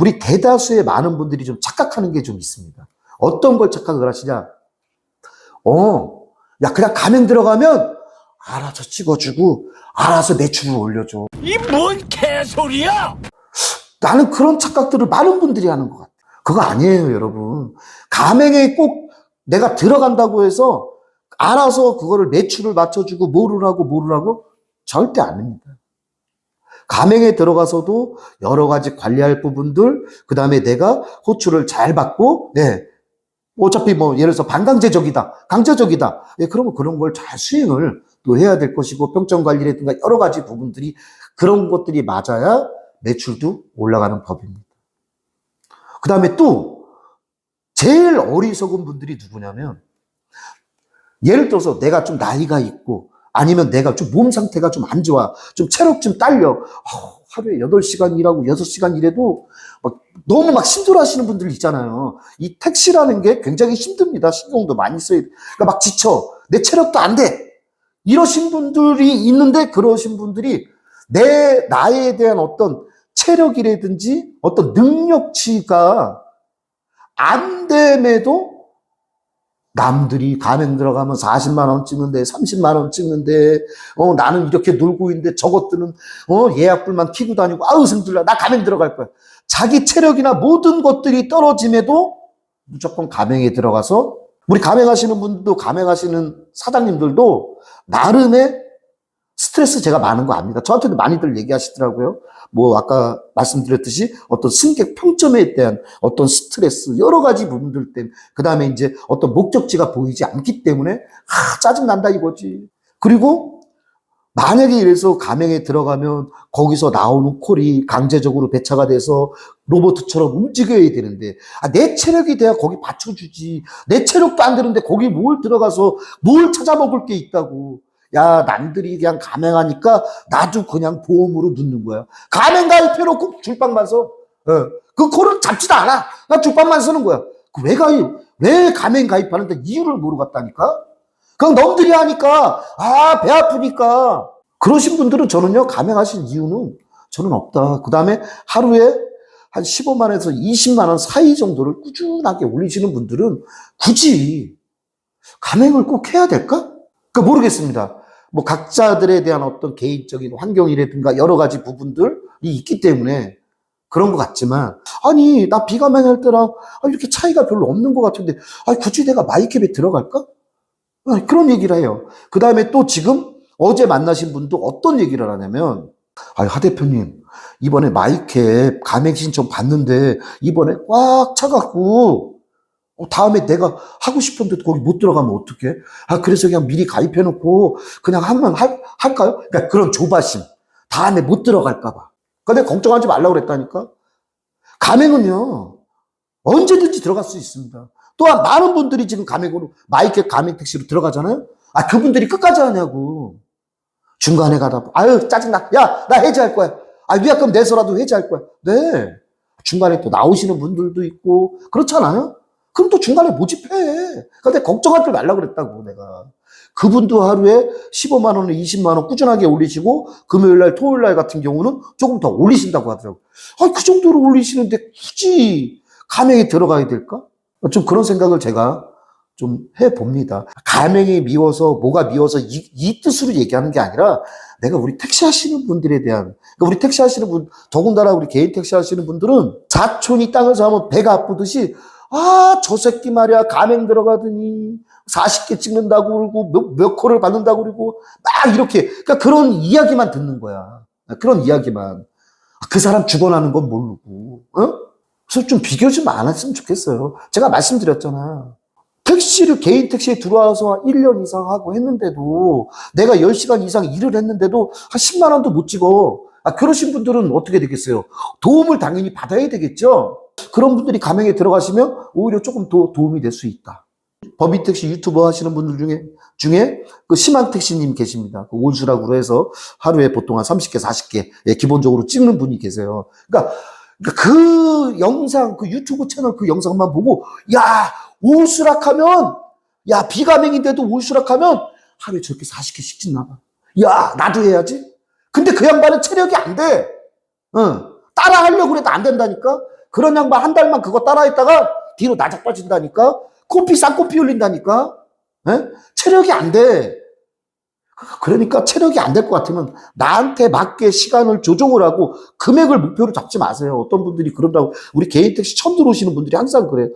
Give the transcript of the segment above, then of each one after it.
우리 대다수의 많은 분들이 좀 착각하는 게 좀 있습니다. 어떤 걸 착각을 하시냐? 어, 야, 그냥 가맹 들어가면 알아서 찍어주고, 알아서 매출을 올려줘. 이 뭔 개소리야! 나는 그런 착각들을 많은 분들이 하는 것 같아요. 그거 아니에요, 여러분. 가맹에 꼭 내가 들어간다고 해서 알아서 그거를 매출을 맞춰주고 뭐를 하고 뭐를 하고 절대 아닙니다. 가맹에 들어가서도 여러 가지 관리할 부분들, 그 다음에 내가 호출을 잘 받고, 네. 어차피 뭐, 예를 들어서 반강제적이다, 강제적이다. 예, 그러면 그런 걸 잘 수행을 또 해야 될 것이고, 평점 관리라든가 여러 가지 부분들이 그런 것들이 맞아야 매출도 올라가는 법입니다. 그 다음에 또, 제일 어리석은 분들이 누구냐면, 예를 들어서 내가 좀 나이가 있고, 아니면 내가 좀 몸 상태가 좀 안 좋아. 좀 체력 좀 딸려. 어, 하루에 8시간 일하고 6시간 일해도 막 너무 막 힘들어 하시는 분들 있잖아요. 이 택시라는 게 굉장히 힘듭니다. 신경도 많이 써야 돼. 그러니까 막 지쳐. 내 체력도 안 돼. 이러신 분들이 있는데 그러신 분들이 내, 나에 대한 어떤 체력이라든지 어떤 능력치가 안 됨에도 남들이 가맹 들어가면 40만 원 찍는데 30만 원 찍는데 어 나는 이렇게 놀고 있는데 저것들은 어 예약불만 키고 다니고 아우 생들라 나 가맹 들어갈 거야. 자기 체력이나 모든 것들이 떨어짐에도 무조건 가맹에 들어가서 우리 가맹하시는 분들도 가맹하시는 사장님들도 나름의 스트레스 제가 많은 거 압니다. 저한테도 많이들 얘기하시더라고요. 뭐 아까 말씀드렸듯이 어떤 승객 평점에 대한 어떤 스트레스 여러 가지 부분들 때문에 그 다음에 이제 어떤 목적지가 보이지 않기 때문에 아 짜증 난다 이거지. 그리고 만약에 이래서 가맹에 들어가면 거기서 나오는 콜이 강제적으로 배차가 돼서 로봇처럼 움직여야 되는데 아, 내 체력이 돼야 거기 받쳐주지 내 체력도 안 되는데 거기 뭘 들어가서 뭘 찾아먹을 게 있다고 야 남들이 그냥 가맹하니까 나도 그냥 보험으로 넣는 거야 가맹 가입해놓고 줄빵만 써 어. 그 콜을 잡지도 않아 나 줄빵만 쓰는 거야 그왜 가입 왜 가맹 가입하는데 이유를 모르겠다니까 그냥 놈들이 하니까 아 배 아프니까 그러신 분들은 저는요 가맹하신 이유는 저는 없다. 그 다음에 하루에 한 15만에서 20만 원 사이 정도를 꾸준하게 올리시는 분들은 굳이 가맹을 꼭 해야 될까? 그 모르겠습니다. 뭐 각자들에 대한 어떤 개인적인 환경이라든가 여러 가지 부분들이 있기 때문에 그런 것 같지만 아니 나 비가맹할 때랑 아, 이렇게 차이가 별로 없는 것 같은데 아, 굳이 내가 마이캡에 들어갈까? 아, 그런 얘기를 해요. 그 다음에 또 지금 어제 만나신 분도 어떤 얘기를 하냐면, 아, 하 대표님, 이번에 마이캡 가맹 신청 받는데, 이번에 꽉 차갖고, 어, 다음에 내가 하고 싶은데 거기 못 들어가면 어떡해? 아, 그래서 그냥 미리 가입해놓고, 그냥 한번 할, 할까요? 그러니까 그런 조바심. 다음에 못 들어갈까봐. 근데 걱정하지 말라고 그랬다니까? 가맹은요, 언제든지 들어갈 수 있습니다. 또한 많은 분들이 지금 가맹으로, 마이캡 가맹 택시로 들어가잖아요? 아, 그분들이 끝까지 하냐고. 중간에 가다, 아유, 짜증나. 야, 나 해지할 거야. 아, 위약금 내서라도 해지할 거야. 네. 중간에 또 나오시는 분들도 있고, 그렇잖아요? 그럼 또 중간에 모집해. 근데 걱정하지 말라고 그랬다고, 내가. 그분도 하루에 15만 원을 20만 원 꾸준하게 올리시고, 금요일 날, 토요일 날 같은 경우는 조금 더 올리신다고 하더라고요. 아, 그 정도로 올리시는데 굳이 가맹에 들어가야 될까? 좀 그런 생각을 제가 좀 해봅니다. 가맹이 미워서, 뭐가 미워서 이, 이 뜻으로 얘기하는 게 아니라 내가 우리 택시 하시는 분들에 대한, 그러니까 우리 택시 하시는 분, 더군다나 우리 개인 택시 하시는 분들은 자촌이 땅을 사면 배가 아프듯이 아, 저 새끼 말이야. 가맹 들어가더니 40개 찍는다고 그러고 몇, 몇 콜을 받는다고 그러고 막 이렇게. 그러니까 그런 이야기만 듣는 거야. 그런 이야기만. 그 사람 죽어나는 건 모르고. 어? 그래서 좀 비교 좀 안 했으면 좋겠어요. 제가 말씀드렸잖아. 택시를 개인 택시에 들어와서 1년 이상 하고 했는데도 내가 10시간 이상 일을 했는데도 한 10만 원도 못 찍어. 아, 그러신 분들은 어떻게 되겠어요? 도움을 당연히 받아야 되겠죠? 그런 분들이 가맹에 들어가시면 오히려 조금 더 도움이 될 수 있다. 법인택시 유튜버 하시는 분들 중에, 중에 그 심한택시님 계십니다. 그 올수라고 해서 하루에 보통 한 30개, 40개 예, 기본적으로 찍는 분이 계세요. 그러니까 그러니까 그 영상, 그 유튜브 채널 그 영상만 보고, 야, 올수락하면, 야, 비가맹인데도 올수락하면 하루에 저렇게 40개씩 찍나 봐. 야, 나도 해야지. 근데 그 양반은 체력이 안 돼. 응. 따라 하려고 그래도 안 된다니까? 그런 양반 한 달만 그거 따라했다가 뒤로 나작 빠진다니까? 코피 쌍코피 흘린다니까? 예? 체력이 안 돼. 그러니까 체력이 안 될 것 같으면 나한테 맞게 시간을 조정을 하고 금액을 목표로 잡지 마세요. 어떤 분들이 그런다고 우리 개인 택시 처음 들어오시는 분들이 항상 그래요.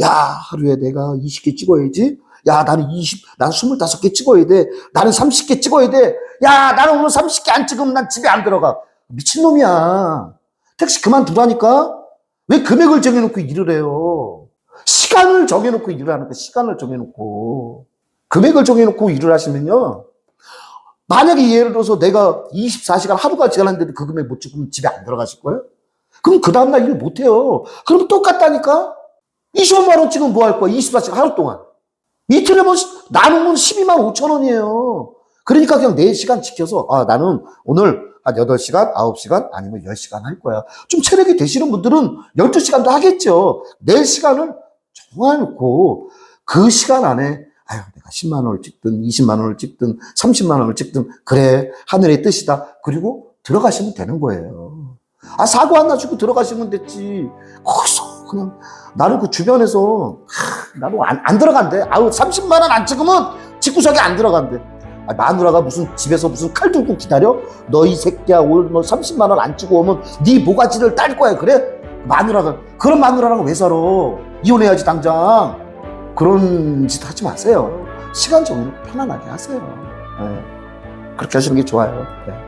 야, 하루에 내가 20개 찍어야지. 야, 나는 20, 난 25개 찍어야 돼. 나는 30개 찍어야 돼. 야, 나는 오늘 30개 안 찍으면 난 집에 안 들어가. 미친놈이야. 택시 그만두라니까? 왜 금액을 정해놓고 일을 해요? 시간을 정해놓고 일을 거 시간을 정해놓고. 금액을 정해놓고 일을 하시면요. 만약에 예를 들어서 내가 24시간 하루가 지났는데도 그 금액 못 찍으면 집에 안 들어가실 거예요? 그럼 그 다음날 일 못해요. 그럼 똑같다니까? 25만원 찍으면 뭐 할 거야? 24시간 하루 동안. 이틀에 뭐, 나누면 12만 5천 원이에요. 그러니까 그냥 4시간 지켜서, 아, 나는 오늘 한 8시간, 9시간, 아니면 10시간 할 거야. 좀 체력이 되시는 분들은 12시간도 하겠죠. 4시간을 정해놓고, 그 시간 안에, 아유, 내가 10만 원을 찍든, 20만 원을 찍든, 30만 원을 찍든, 그래, 하늘의 뜻이다. 그리고 들어가시면 되는 거예요. 아, 사고 하나 주고 들어가시면 됐지. 거기서 그냥, 나는 그 주변에서, 하, 나도 안, 안 들어간대. 아우, 30만 원 안 찍으면 집구석에 안 들어간대. 아, 마누라가 무슨 집에서 무슨 칼 들고 기다려? 너 이 새끼야, 오늘 너 30만 원 안 찍고 오면 네 모가지를 딸 거야, 그래? 마누라가, 그런 마누라랑 왜 살아? 이혼해야지, 당장. 그런 짓 하지 마세요. 시간 정해놓고 편안하게 하세요. 네. 그렇게 하시는 게 좋아요. 네.